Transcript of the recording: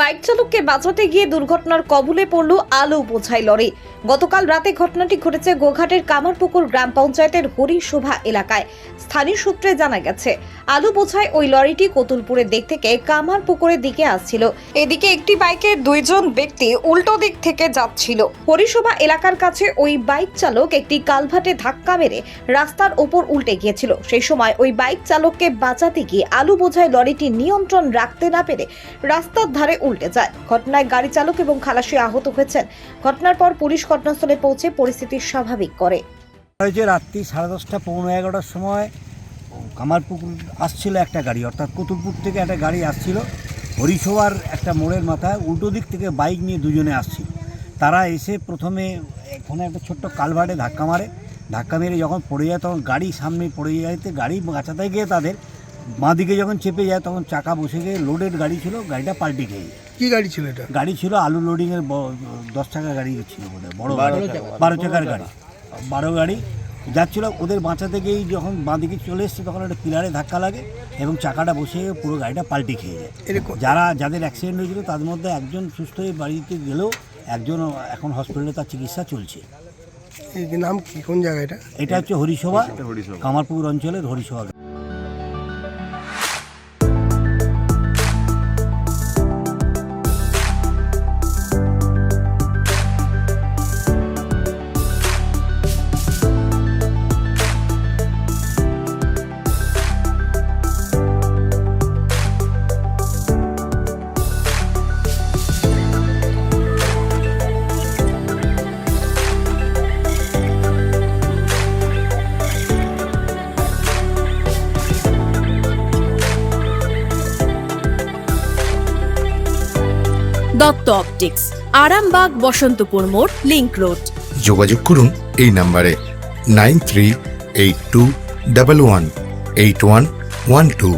Bike চালককে বাঁচাতে গিয়ে দুর্ঘটনার কবলে পড়ল আলু বোঝাই লরি। গতকাল রাতে ঘটনাটি ঘটেছে গোঘাটের কামারপুকুর গ্রাম পঞ্চায়েতের হরিশোভা এলাকায়। স্থানীয় সূত্রে জানা গেছে, আলু বোঝাই ওই লরিটি কতুলপুরের দিক থেকে কামারপুকুরের দিকে আসছিল। এদিকে একটি বাইকে দুইজন ব্যক্তি উল্টো দিক থেকে যাচ্ছিল। হরিশোভা এলাকার কাছে ওই বাইক চালক একটি কালভাটে ধাক্কা মেরে রাস্তার ওপর উল্টে গিয়েছিল। সেই সময় ওই বাইক চালককে বাঁচাতে গিয়ে আলু বোঝাই লরিটি নিয়ন্ত্রণ রাখতে না পেরে রাস্তার ধারে উল্টে যায়। ঘটনায় গাড়ি চালক এবং খালাসি আহত হয়েছেন। ঘটনার পর পুলিশ ঘটনাস্থলে পৌঁছে পরিস্থিতি স্বাভাবিক করে। হয়েছে রাত্রি সাড়ে দশটা, পৌনে এগারোটার সময় কামারপুকুর আসছিল একটা গাড়ি, অর্থাৎ কুতুবপুর থেকে একটা গাড়ি আসছিল। হরিশোয়ার একটা মোড়ের মাথায় উল্টো দিক থেকে বাইক নিয়ে দুজনে আসছিল। তারা এসে প্রথমে এখানে একটা ছোট্ট কালভার্টে ধাক্কা মারে। ধাক্কা মেরে যখন পড়ে যায় তখন গাড়ি সামনে পড়ে যাইতে, গাড়ি বাঁচাতে গিয়ে তাদের বাঁ দিকে যখন চেপে যায় তখন চাকা বসে গিয়ে লোডের গাড়ি ছিল গাড়িটা পাল্টে খেয়ে যায় কি গাড়ি ছিল এটা? গাড়ি ছিল আলু লোডিংয়ের ব- দশ টাকা গাড়ি ছিল বোধহয় বড় বারো চাকার গাড়ি। বারো গাড়ি। যাচ্ছিল ওদের বাঁচাতে গিয়েই যখন বাঁদিকে চলে এসছে তখন একটা পিলারে ধাক্কা লাগে এবং চাকাটা বসে পুরো গাড়িটা পাল্টে খেয়ে যায়। এরকম যারা যাদের অ্যাক্সিডেন্ট হয়েছিল তাদের মধ্যে একজন সুস্থ হয়ে বাড়িতে গেলেও একজন এখন হসপিটালে তার চিকিৎসা চলছে। নাম কি? কোন জায়গা এটা? এটা হচ্ছে হরিসভা। কামারপুর অঞ্চলের হরিসভা। দত্ত অপটিক্স, আরামবাগ, বসন্তপুর মোড়, লিংক রোড। যোগাযোগ করুন এই নাম্বারে nine three eight two double one eight one one two.